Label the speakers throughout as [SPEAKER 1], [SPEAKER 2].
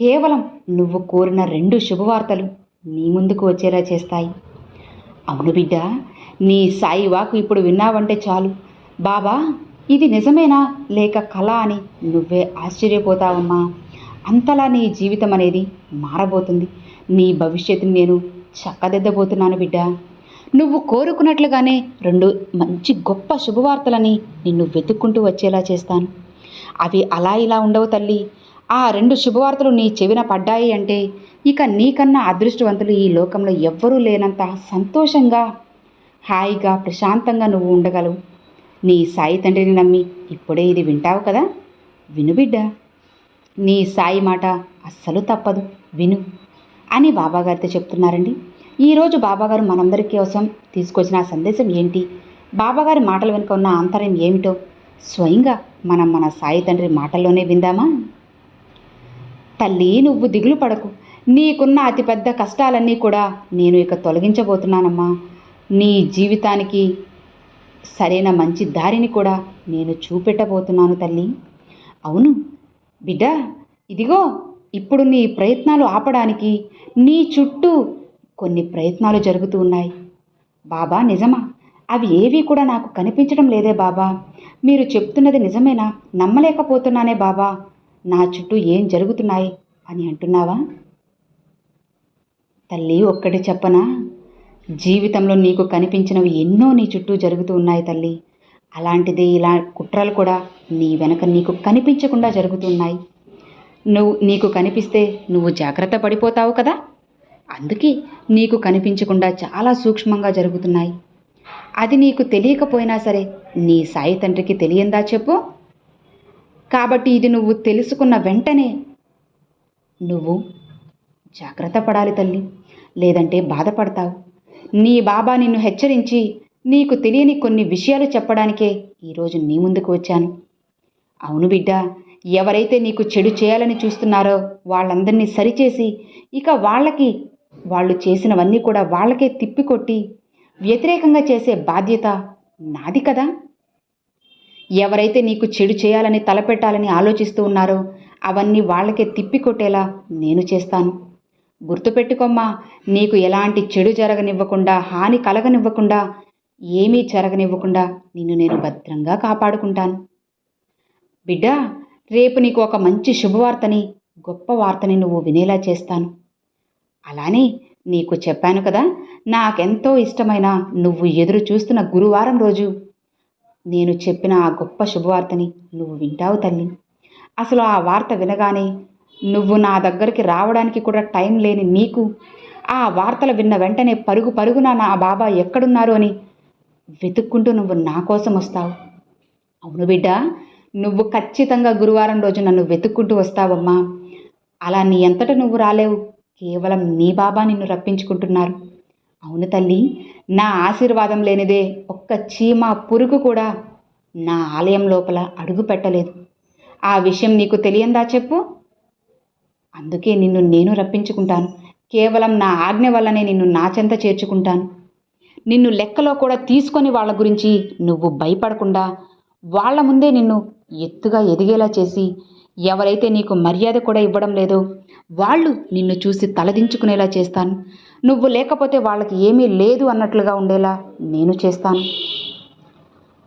[SPEAKER 1] కేవలం నువ్వు కోరిన రెండు శుభవార్తలు నీ ముందుకు వచ్చేలా చేస్తాయి. అవును బిడ్డ నీ సాయి వాకు ఇప్పుడు విన్నావంటే చాలు. బాబా ఇది నిజమేనా? లేక కళ అని నువ్వే ఆశ్చర్యపోతావమ్మా. అంతలా నీ జీవితం అనేది మారబోతుంది. నీ భవిష్యత్తుని నేను చక్కదిద్దబోతున్నాను బిడ్డ. నువ్వు కోరుకున్నట్లుగానే రెండు మంచి గొప్ప శుభవార్తలని నిన్ను వెతుక్కుంటూ వచ్చేలా చేస్తాను. అవి అలా ఇలా ఉండవు తల్లి. ఆ రెండు శుభవార్తలు నీ చెవిన పడ్డాయి అంటే ఇక నీకన్నా అదృష్టవంతులు ఈ లోకంలో ఎవ్వరూ లేనంత సంతోషంగా హాయిగా ప్రశాంతంగా నువ్వు ఉండగలవు. నీ సాయి తండ్రిని నమ్మి ఇప్పుడే ఇది వింటావు కదా? విను బిడ్డ. నీ సాయి మాట అస్సలు తప్పదు. విను. అని బాబాగారితో చెప్తున్నారండి. ఈరోజు బాబాగారు మనందరి కోసం తీసుకొచ్చిన ఆ సందేశం ఏంటి? బాబాగారి మాటల వెనుక ఉన్న ఆంతర్యం ఏమిటో స్వయంగా మనం మన సాయి తండ్రి మాటల్లోనే విందామా? తల్లి నువ్వు దిగులు పడకు. నీకున్న అతిపెద్ద కష్టాలన్నీ కూడా నేను ఇక తొలగించబోతున్నానమ్మా. నీ జీవితానికి సరైన మంచి దారిని కూడా నేను చూపెట్టబోతున్నాను తల్లి. అవును. బిడ్డ ఇదిగో ఇప్పుడు నీ ప్రయత్నాలు ఆపడానికి నీ చుట్టూ కొన్ని ప్రయత్నాలు జరుగుతూ ఉన్నాయి. బాబా నిజమా? అవి ఏవీ కూడా నాకు కనిపించడం లేదే బాబా. మీరు చెప్తున్నది నిజమేనా? నమ్మలేకపోతున్నానే బాబా. నా చుట్టూ ఏం జరుగుతున్నాయి అని అంటున్నావా? తల్లి ఒక్కటి చెప్పనా? జీవితంలో నీకు కనిపించినవి ఎన్నో నీ చుట్టూ జరుగుతూ ఉన్నాయి తల్లి. అలాంటిది ఇలా కుట్రలు కూడా నీ వెనక నీకు కనిపించకుండా జరుగుతున్నాయి. నువ్వు నీకు కనిపిస్తే నువ్వు జాగ్రత్త పడిపోతావు కదా? అందుకే నీకు కనిపించకుండా చాలా సూక్ష్మంగా జరుగుతున్నాయి. అది నీకు తెలియకపోయినా సరే నీ సాయి తండ్రికి తెలియందా చెప్పు? కాబట్టి ఇది నువ్వు తెలుసుకున్న వెంటనే నువ్వు జాగ్రత్త పడాలి తల్లి. లేదంటే బాధపడతావు. నీ బాబా నిన్ను హెచ్చరించి నీకు తెలియని కొన్ని విషయాలు చెప్పడానికే ఈరోజు నీ ముందుకు వచ్చాను. అవును బిడ్డ ఎవరైతే నీకు చెడు చేయాలని చూస్తున్నారో వాళ్ళందరినీ సరిచేసి ఇక వాళ్ళకి వాళ్ళు చేసినవన్నీ కూడా వాళ్ళకే తిప్పికొట్టి వ్యతిరేకంగా చేసే బాధ్యత నాది కదా. ఎవరైతే నీకు చెడు చేయాలని తలపెట్టాలని ఆలోచిస్తూ ఉన్నారో అవన్నీ వాళ్ళకే తిప్పికొట్టేలా నేను చేస్తాను. గుర్తుపెట్టుకోమ్మా నీకు ఎలాంటి చెడు జరగనివ్వకుండా హాని కలగనివ్వకుండా ఏమీ జరగనివ్వకుండా నిన్ను నేను భద్రంగా కాపాడుకుంటాను. బిడ్డ రేపు నీకు ఒక మంచి శుభవార్తని గొప్ప వార్తని నువ్వు వినేలా చేస్తాను. అలానే నీకు చెప్పాను కదా నాకెంతో ఇష్టమైన నువ్వు ఎదురు చూస్తున్న గురువారం రోజు నేను చెప్పిన ఆ గొప్ప శుభవార్తని నువ్వు వింటావు తల్లి. అసలు ఆ వార్త వినగానే నువ్వు నా దగ్గరికి రావడానికి కూడా టైం లేని నీకు ఆ వార్తలు విన్న వెంటనే పరుగు పరుగున నా బాబా ఎక్కడున్నారు అని వెతుక్కుంటూ నువ్వు నా కోసం వస్తావు. అవును బిడ్డ నువ్వు ఖచ్చితంగా గురువారం రోజు నన్ను వెతుక్కుంటూ వస్తావమ్మా. అలా నీ అంతట నువ్వు రాలేవు. కేవలం నీ బాబా నిన్ను రప్పించుకుంటున్నారు. అవును తల్లి నా ఆశీర్వాదం లేనిదే ఒక్క చీమ పురుగు కూడా నా ఆలయం లోపల అడుగు పెట్టలేదు. ఆ విషయం నీకు తెలియందా చెప్పు? అందుకే నిన్ను నేను రప్పించుకుంటాను. కేవలం నా ఆజ్ఞ వల్లనే నిన్ను నా చెంత చేర్చుకుంటాను. నిన్ను లెక్కలో కూడా తీసుకొని వాళ్ళ గురించి నువ్వు భయపడకుండా వాళ్ళ ముందే నిన్ను ఎత్తుగా ఎదిగేలా చేసి ఎవరైతే నీకు మర్యాద కూడా ఇవ్వడం లేదో వాళ్ళు నిన్ను చూసి తలదించుకునేలా చేస్తాను. నువ్వు లేకపోతే వాళ్ళకి ఏమీ లేదు అన్నట్లుగా ఉండేలా నేను చేస్తాను.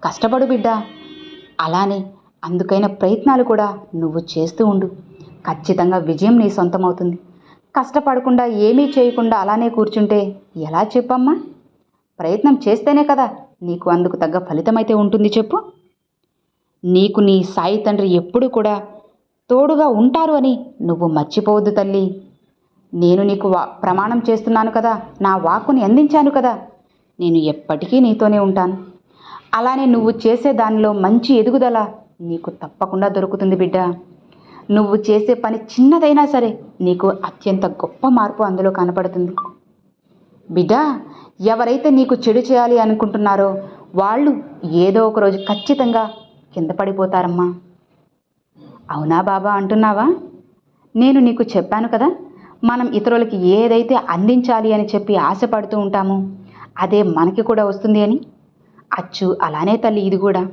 [SPEAKER 1] కష్టపడు బిడ్డ. అలానే అందుకైన ప్రయత్నాలు కూడా నువ్వు చేస్తూ ఉండు. ఖచ్చితంగా విజయం నీ సొంతమవుతుంది. కష్టపడకుండా ఏమీ చేయకుండా అలానే కూర్చుంటే ఎలా చెప్పమ్మా? ప్రయత్నం చేస్తేనే కదా నీకు అందుకు తగ్గ ఫలితమైతే ఉంటుంది చెప్పు. నీకు నీ సాయి తండ్రి ఎప్పుడూ కూడా తోడుగా ఉంటారు అని నువ్వు మర్చిపోవద్దు తల్లి. నేను నీకు వా ప్రమాణం చేస్తున్నాను కదా నా వాక్కుని అందించాను కదా నేను ఎప్పటికీ నీతోనే ఉంటాను. అలానే నువ్వు చేసే దానిలో మంచి ఎదుగుదల నీకు తప్పకుండా దొరుకుతుంది బిడ్డ. నువ్వు చేసే పని చిన్నదైనా సరే నీకు అత్యంత గొప్ప మార్పు అందులో కనపడుతుంది. బిడ్డ ఎవరైతే నీకు చెడు చేయాలి అనుకుంటున్నారో వాళ్ళు ఏదో ఒక రోజు ఖచ్చితంగా కింద పడిపోతారమ్మా. అవునా బాబా అంటున్నావా? నేను నీకు చెప్పాను కదా మనం ఇతరులకి ఏదైతే అందించాలి అని చెప్పి ఆశపడుతూ ఉంటామో అదే మనకి కూడా వస్తుంది అని. అచ్చు అలానే తల్లి ఇది కూడా.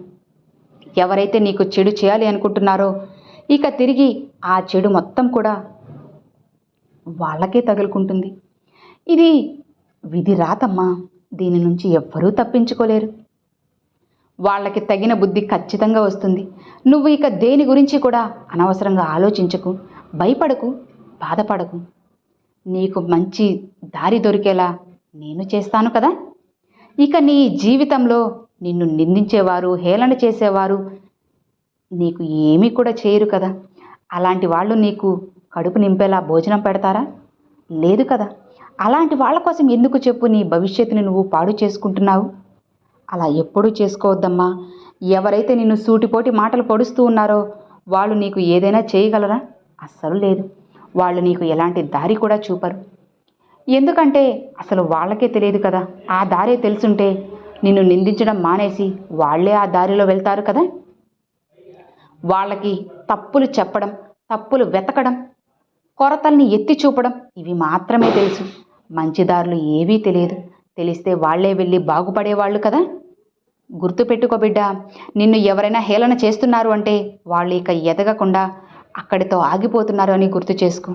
[SPEAKER 1] ఎవరైతే నీకు చెడు చేయాలి అనుకుంటున్నారో ఇక తిరిగి ఆ చెడు మొత్తం కూడా వాళ్ళకే తగులుకుంటుంది. ఇది విధి రాతమ్మా దీని నుంచి ఎవ్వరూ తప్పించుకోలేరు. వాళ్ళకి తగిన బుద్ధి ఖచ్చితంగా వస్తుంది. నువ్వు ఇక దేని గురించి కూడా అనవసరంగా ఆలోచించకు భయపడకు బాధపడకు. నీకు మంచి దారి దొరికేలా నేను చేస్తాను కదా? ఇక నీ జీవితంలో నిన్ను నిందించేవారు హేళన చేసేవారు నీకు ఏమీ కూడా చేయరు కదా? అలాంటి వాళ్ళు నీకు కడుపు నింపేలా భోజనం పెడతారా? లేదు కదా? అలాంటి వాళ్ళ కోసం ఎందుకు చెప్పు నీ భవిష్యత్తుని నువ్వు పాడు చేసుకుంటున్నావు? అలా ఎప్పుడూ చేసుకోవద్దమ్మా. ఎవరైతే నిన్ను సూటిపోటి మాటలు పొడుస్తూ ఉన్నారో వాళ్ళు నీకు ఏదైనా చేయగలరా? అస్సలు లేదు. వాళ్ళు నీకు ఎలాంటి దారి కూడా చూపరు. ఎందుకంటే అసలు వాళ్ళకే తెలియదు కదా. ఆ దారే తెలుసుంటే నిన్ను నిందించడం మానేసి వాళ్ళే ఆ దారిలో వెళ్తారు కదా. వాళ్ళకి తప్పులు చెప్పడం తప్పులు వెతకడం కొరతల్ని ఎత్తి చూపడం ఇవి మాత్రమే తెలుసు. మంచి దారులు ఏవీ తెలియదు. తెలిస్తే వాళ్ళే వెళ్ళి బాగుపడేవాళ్ళు కదా. గుర్తుపెట్టుకో బిడ్డ నిన్ను ఎవరైనా హేళన చేస్తున్నారు అంటే వాళ్ళు ఇక ఎదగకుండా అక్కడితో ఆగిపోతున్నారు అని గుర్తు చేసుకో.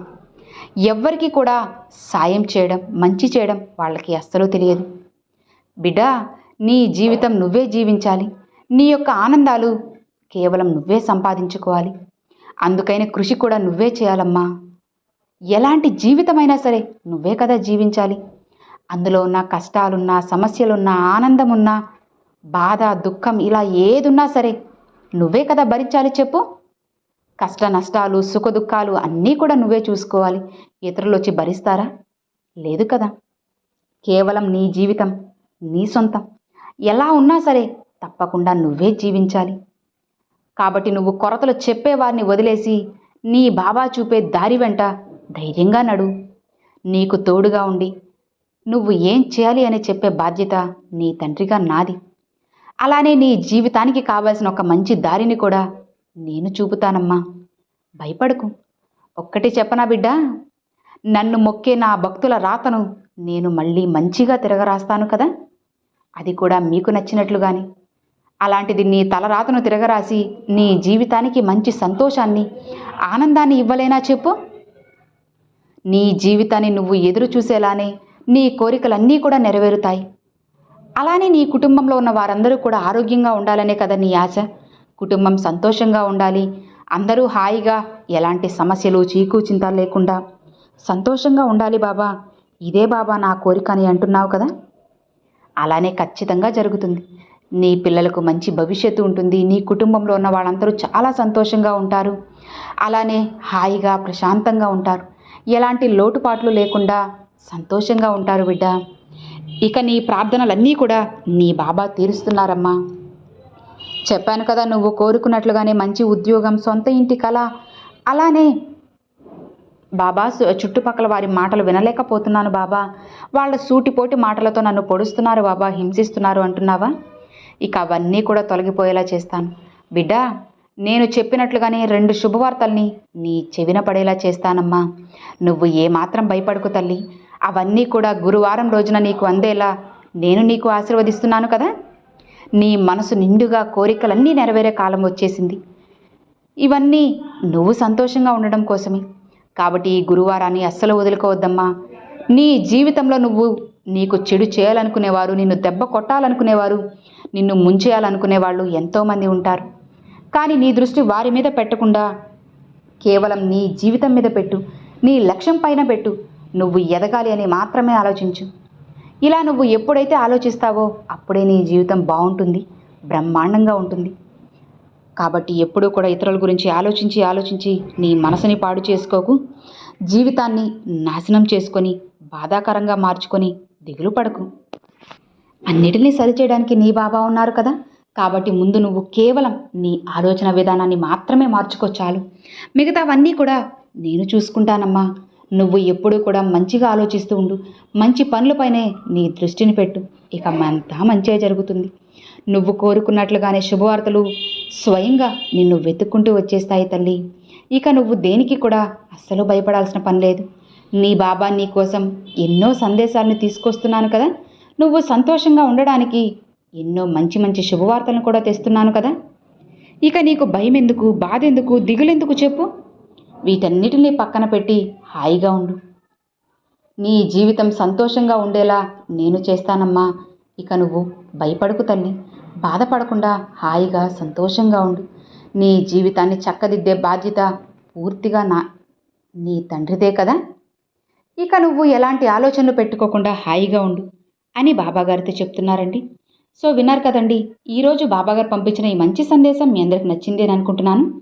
[SPEAKER 1] ఎవ్వరికి కూడా సాయం చేయడం మంచి చేయడం వాళ్ళకి అస్సలు తెలియదు. బిడ్డ నీ జీవితం నువ్వే జీవించాలి. నీ యొక్క ఆనందాలు కేవలం నువ్వే సంపాదించుకోవాలి. అందుకైన కృషి కూడా నువ్వే చేయాలమ్మా. ఎలాంటి జీవితమైనా సరే నువ్వే కదా జీవించాలి. అందులో ఉన్న కష్టాలున్నా సమస్యలున్నా ఆనందమున్నా బాధ దుఃఖం ఇలా ఏదున్నా సరే నువ్వే కదా భరించాలి చెప్పు. కష్ట నష్టాలు సుఖ దుఃఖాలు అన్నీ కూడా నువ్వే చూసుకోవాలి. ఇతరులు వచ్చి భరిస్తారా? లేదు కదా. కేవలం నీ జీవితం నీ సొంతం. ఎలా ఉన్నా సరే తప్పకుండా నువ్వే జీవించాలి. కాబట్టి నువ్వు కొరతలు చెప్పేవారిని వదిలేసి నీ బాబా చూపే దారి వెంట ధైర్యంగా నడు. నీకు తోడుగా ఉండి నువ్వు ఏం చేయాలి అని చెప్పే బాధ్యత నీ తండ్రిగా నాది. అలానే నీ జీవితానికి కావాల్సిన ఒక మంచి దారిని కూడా నేను చూపుతానమ్మా. భయపడకు. ఒక్కటి చెప్పనా బిడ్డ? నన్ను మొక్కే నా భక్తుల రాతను నేను మళ్ళీ మంచిగా తిరగరాస్తాను కదా? అది కూడా మీకు నచ్చినట్లుగాని. అలాంటిది నీ తలరాతను తిరగరాసి నీ జీవితానికి మంచి సంతోషాన్ని ఆనందాన్ని ఇవ్వలేనా చెప్పు? నీ జీవితాన్ని నువ్వు ఎదురు చూసేలానే నీ కోరికలన్నీ కూడా నెరవేరుతాయి. అలానే నీ కుటుంబంలో ఉన్న వారందరూ కూడా ఆరోగ్యంగా ఉండాలనే కదా నీ ఆశ? కుటుంబం సంతోషంగా ఉండాలి. అందరూ హాయిగా ఎలాంటి సమస్యలు చీకు చింత లేకుండా సంతోషంగా ఉండాలి బాబా. ఇదే బాబా నా కోరిక అని అంటున్నావు కదా? అలానే ఖచ్చితంగా జరుగుతుంది. నీ పిల్లలకు మంచి భవిష్యత్తు ఉంటుంది. నీ కుటుంబంలో ఉన్న వాళ్ళందరూ చాలా సంతోషంగా ఉంటారు. అలానే హాయిగా ప్రశాంతంగా ఉంటారు. ఎలాంటి లోటుపాట్లు లేకుండా సంతోషంగా ఉంటారు బిడ్డ. ఇక నీ ప్రార్థనలన్నీ కూడా నీ బాబా తీరుస్తున్నారమ్మా. చెప్పాను కదా నువ్వు కోరుకున్నట్లుగానే మంచి ఉద్యోగం సొంత ఇంటి కళ. అలానే బాబా చుట్టుపక్కల వారి మాటలు వినలేకపోతున్నాను బాబా. వాళ్ళ సూటిపోటి మాటలతో నన్ను పొడుస్తున్నారు బాబా హింసిస్తున్నారు అంటున్నావా? ఇక అవన్నీ కూడా తొలగిపోయేలా చేస్తాను. బిడ్డ నేను చెప్పినట్లుగానే రెండు శుభవార్తల్ని నీ చెవిన పడేలా చేస్తానమ్మా. నువ్వు ఏమాత్రం భయపడకు తల్లి. అవన్నీ కూడా గురువారం రోజున నీకు అందేలా నేను నీకు ఆశీర్వదిస్తున్నాను కదా? నీ మనసు నిండుగా కోరికలన్నీ నెరవేరే కాలం వచ్చేసింది. ఇవన్నీ నువ్వు సంతోషంగా ఉండడం కోసమే. కాబట్టి ఈ గురువారాన్ని అస్సలు వదులుకోవద్దమ్మా. నీ జీవితంలో నువ్వు నీకు చెడు చేయాలనుకునేవారు నిన్ను దెబ్బ కొట్టాలనుకునేవారు నిన్ను ముంచేయాలనుకునేవాళ్ళు ఎంతోమంది ఉంటారు. కానీ నీ దృష్టి వారి మీద పెట్టకుండా కేవలం నీ జీవితం మీద పెట్టు. నీ లక్ష్యం పైన పెట్టు. నువ్వు ఎదగాలి అని మాత్రమే ఆలోచించు. ఇలా నువ్వు ఎప్పుడైతే ఆలోచిస్తావో అప్పుడే నీ జీవితం బాగుంటుంది బ్రహ్మాండంగా ఉంటుంది. కాబట్టి ఎప్పుడూ కూడా ఇతరుల గురించి ఆలోచించి ఆలోచించి నీ మనసుని పాడు చేసుకోకు. జీవితాన్ని నాశనం చేసుకొని బాధాకరంగా మార్చుకొని దిగులు పడకు. అన్నిటినీ సరిచేయడానికి నీ బాబా ఉన్నారు కదా. కాబట్టి ముందు నువ్వు కేవలం నీ ఆలోచన విధానాన్ని మాత్రమే మార్చుకో చాలు. మిగతావన్నీ కూడా నేను చూసుకుంటానమ్మా. నువ్వు ఎప్పుడూ కూడా మంచిగా ఆలోచిస్తూ ఉండు. మంచి పనులపైనే నీ దృష్టిని పెట్టు. ఇక అంతా మంచిగా జరుగుతుంది. నువ్వు కోరుకున్నట్లుగానే శుభవార్తలు స్వయంగా నిన్ను వెతుక్కుంటూ వచ్చేస్తాయి తల్లి. ఇక నువ్వు దేనికి కూడా అస్సలు భయపడాల్సిన పని లేదు. నీ బాబా నీ కోసం ఎన్నో సందేశాలను తీసుకొస్తున్నాను కదా. నువ్వు సంతోషంగా ఉండడానికి ఎన్నో మంచి మంచి శుభవార్తలను కూడా తెస్తున్నాను కదా. ఇక నీకు భయం ఎందుకు బాధ ఎందుకు దిగులెందుకు చెప్పు. వీటన్నిటినీ పక్కన పెట్టి హాయిగా ఉండు. నీ జీవితం సంతోషంగా ఉండేలా నేను చేస్తానమ్మా. ఇక నువ్వు భయపడకు తల్లి. బాధపడకుండా హాయిగా సంతోషంగా ఉండు. నీ జీవితాన్ని చక్కదిద్దే బాధ్యత పూర్తిగా నా నీ తండ్రిదే కదా? ఇక నువ్వు ఎలాంటి ఆలోచనలు పెట్టుకోకుండా హాయిగా ఉండు అని బాబాగారితో చెప్తున్నారండి. సో విన్నారు కదండి ఈరోజు బాబాగారు పంపించిన ఈ మంచి సందేశం మీ అందరికి నచ్చింది అని అనుకుంటున్నాను.